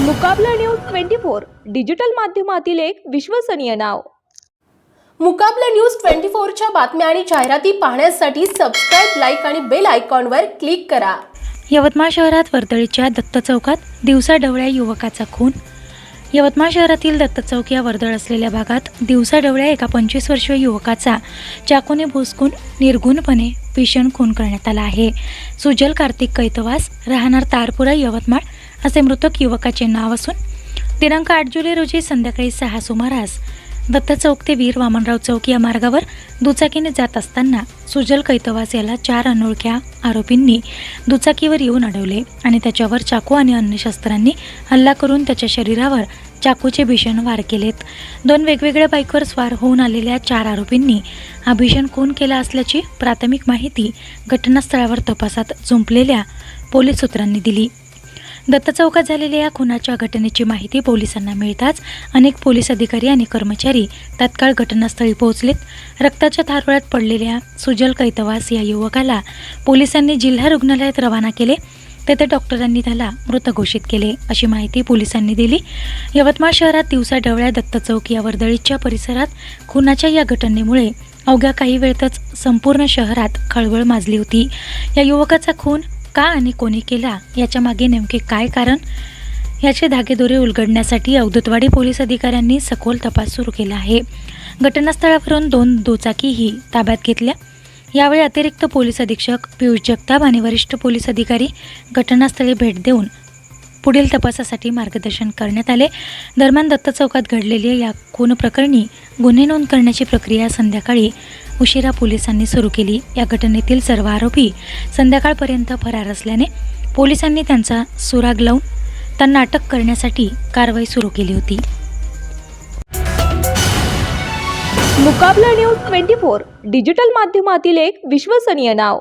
Mukabla news twenty four digital माध्यमातील एक विश्वसनीय नाव. मुकाबला न्यूज ट्वेंटी फोरच्या बातम्या आणि जाहिराती पाहण्यासाठी सबस्क्राईब लाईक आणि बेल आयकॉनवर क्लिक करा. यवतमाळ शहरात वर्दळीच्या दत्त चौकात दिवसा ढवळ्या युवकाचा खून यवतमाळ शहरातील दत्त चौक या वर्दळ असलेल्या भागात दिवसाढवळ्या एका पंचवीस वर्षीय युवकाचा चाकूने भुसकून निर्गुणपणे भीषण खून करण्यात आला आहे. सुजल कार्तिक कैतवास राहणार तारपुरा यवतमाळ असे मृतक युवकाचे नाव असून दिनांक आठ जुलै रोजी संध्याकाळी सहा सुमारास दत्त चौक ते वीर वामनराव चौक या मार्गावर दुचाकीने जात असताना सुजल कैतवास याला चार अनोळख्या आरोपींनी दुचाकीवर येऊन अडवले आणि त्याच्यावर चाकू आणि अन्य शस्त्रांनी हल्ला करून त्याच्या शरीरावर चाकूचे भीषण वार केलेत. दोन वेगवेगळ्या बाईकवर स्वार होऊन आलेल्या चार आरोपींनी हा भीषण खून केला असल्याची प्राथमिक माहिती घटनास्थळावर तपासात जुंपलेल्या पोलीस सूत्रांनी दिली. दत्त चौकात झालेल्या या खुनाच्या घटनेची माहिती पोलिसांना मिळताच अनेक पोलीस अधिकारी आणि कर्मचारी तत्काळ घटनास्थळी पोहोचलेत. रक्ताच्या थारोळ्यात पडलेल्या सुजल कैतवास या युवकाला पोलिसांनी जिल्हा रुग्णालयात रवाना केले. तेथे डॉक्टरांनी त्याला मृत घोषित केले अशी माहिती पोलिसांनी दिली. यवतमाळ शहरात दिवसा ढवळ्या दत्त चौक या वर्दळीच्या परिसरात खुनाच्या या घटनेमुळे अवघ्या काही वेळातच संपूर्ण शहरात खळबळ माजली होती. या युवकाचा खून का आणि कोणी केला? याच्या मागे नेमके काय कारण? याचे धागेदोरे उलगडण्यासाठी अवधूतवाडी पोलीस अधिकाऱ्यांनी सखोल तपास सुरू केला आहे. घटनास्थळावरून दोन दुचाकीही ताब्यात घेतल्या. यावेळी अतिरिक्त पोलीस अधीक्षक पियुष जगताप आणि वरिष्ठ पोलीस अधिकारी घटनास्थळी भेट देऊन पुढील तपासासाठी मार्गदर्शन करण्यात आले. दरम्यान दत्त चौकात घडलेल्या या खून प्रकरणी गुन्हे नोंद करण्याची प्रक्रिया संध्याकाळी उशिरा पोलिसांनी सुरू केली. या घटनेतील सर्व आरोपी संध्याकाळपर्यंत फरार असल्याने पोलिसांनी त्यांचा सुराग लावून त्यांना अटक करण्यासाठी कारवाई सुरू केली होती. Mukabla news twenty four digital माध्यमातील एक विश्वसनीय नाव.